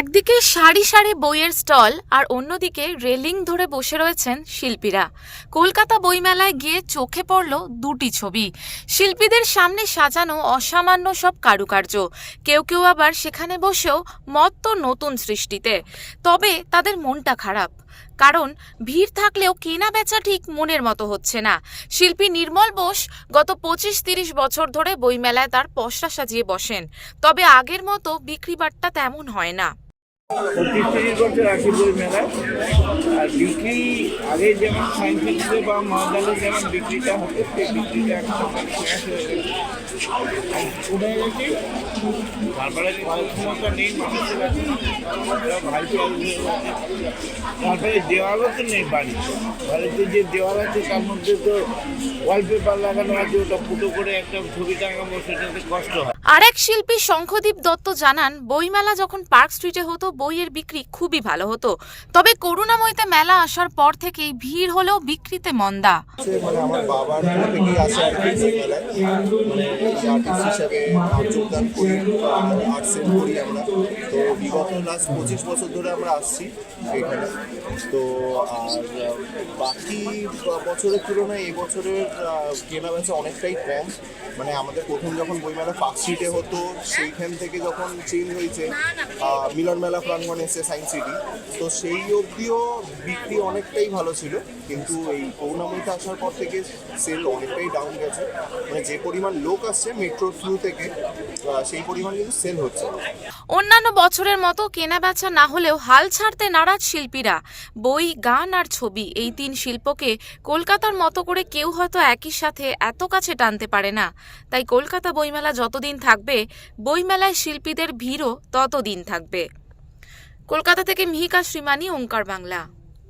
একদিকে সারি সারি বইয়ের স্টল আর অন্যদিকে রেলিং ধরে বসে রয়েছেন শিল্পীরা। কলকাতা বইমেলায় গিয়ে চোখে পড়ল দুটি ছবি। শিল্পীদের সামনে সাজানো অসামান্য সব কারুকার্য। কেউ কেউ আবার সেখানে বসেও মত্ত নতুন সৃষ্টিতে। তবে তাদের মনটা খারাপ। কারণ ভিড় থাকলেও কেনা বেচা ঠিক মনের মতো হচ্ছে না। শিল্পী নির্মল বোস গত পঁচিশ তিরিশ বছর ধরে বইমেলায় তার পশরা সাজিয়ে বসেন। তবে আগের মতো বিক্রিবাট্টা তেমন হয় না। বছর আসি বই আর বিক্রি আগে যেমন বা মহাদালে যেমন বিক্রিটা হতো, সেই বিক্রিটা এখন গেছে। তারপরে নেই। তারপরে দেওয়ালও তো নেই বাড়ি। বাড়িতে যে দেওয়াল আছে, তার মধ্যে তো ওয়ালপেপার লাগানো আছে, ওটা ফুটো করে একটা ছবি টাঙাবো, সেটাতে কষ্ট হয়। আরেক শিল্পী শঙ্খদীপ দত্ত জানান, বইমেলা যখন পার্ক স্ট্রিটে হতো বইয়ের বিক্রি খুবই ভালো হতো। তবে করুণাময়তে মেলা আসার পর থেকেই ভিড় হলেও বিক্রিতে মন্দা। মানে মানে বিগত লাস্ট পঁচিশ বছর ধরে আমরা আসছি এখানে। তো আর বাকি বছরের তুলনায় এবছরের বছরের কেনা বেচা অনেকটাই কম। মানে আমাদের প্রথম যখন বইমেলা পার্ক স্ট্রিটে হতো, সেইখান থেকে যখন চেঞ্জ হয়েছে মিলন মেলা প্রাঙ্গণ এসে সায়েন্স সিটি তো সেই অবধিও বিক্রি অনেকটাই ভালো ছিল, কিন্তু এই করুণাময়ীতে আসার পর থেকে সেল অনেকটাই ডাউন গেছে। মানে যে পরিমাণ লোক আসছে মেট্রো থ্রু থেকে সেই পরিমাণ কিন্তু সেল হচ্ছে। অন্যান্য বছরের মতো কেনা বেচা না হলেও হাল ছাড়তে নারাজ শিল্পীরা। বই, গান আর ছবি, এই তিন শিল্পকে কলকাতার মতো করে কেউ হয়তো একই সাথে এত কাছে টানতে পারে না। তাই কলকাতা বইমেলা যতদিন থাকবে, বইমেলায় শিল্পীদের ভিড়ও ততদিন থাকবে। কলকাতা থেকে মিহিকা শ্রীমানি, ওঙ্কার বাংলা।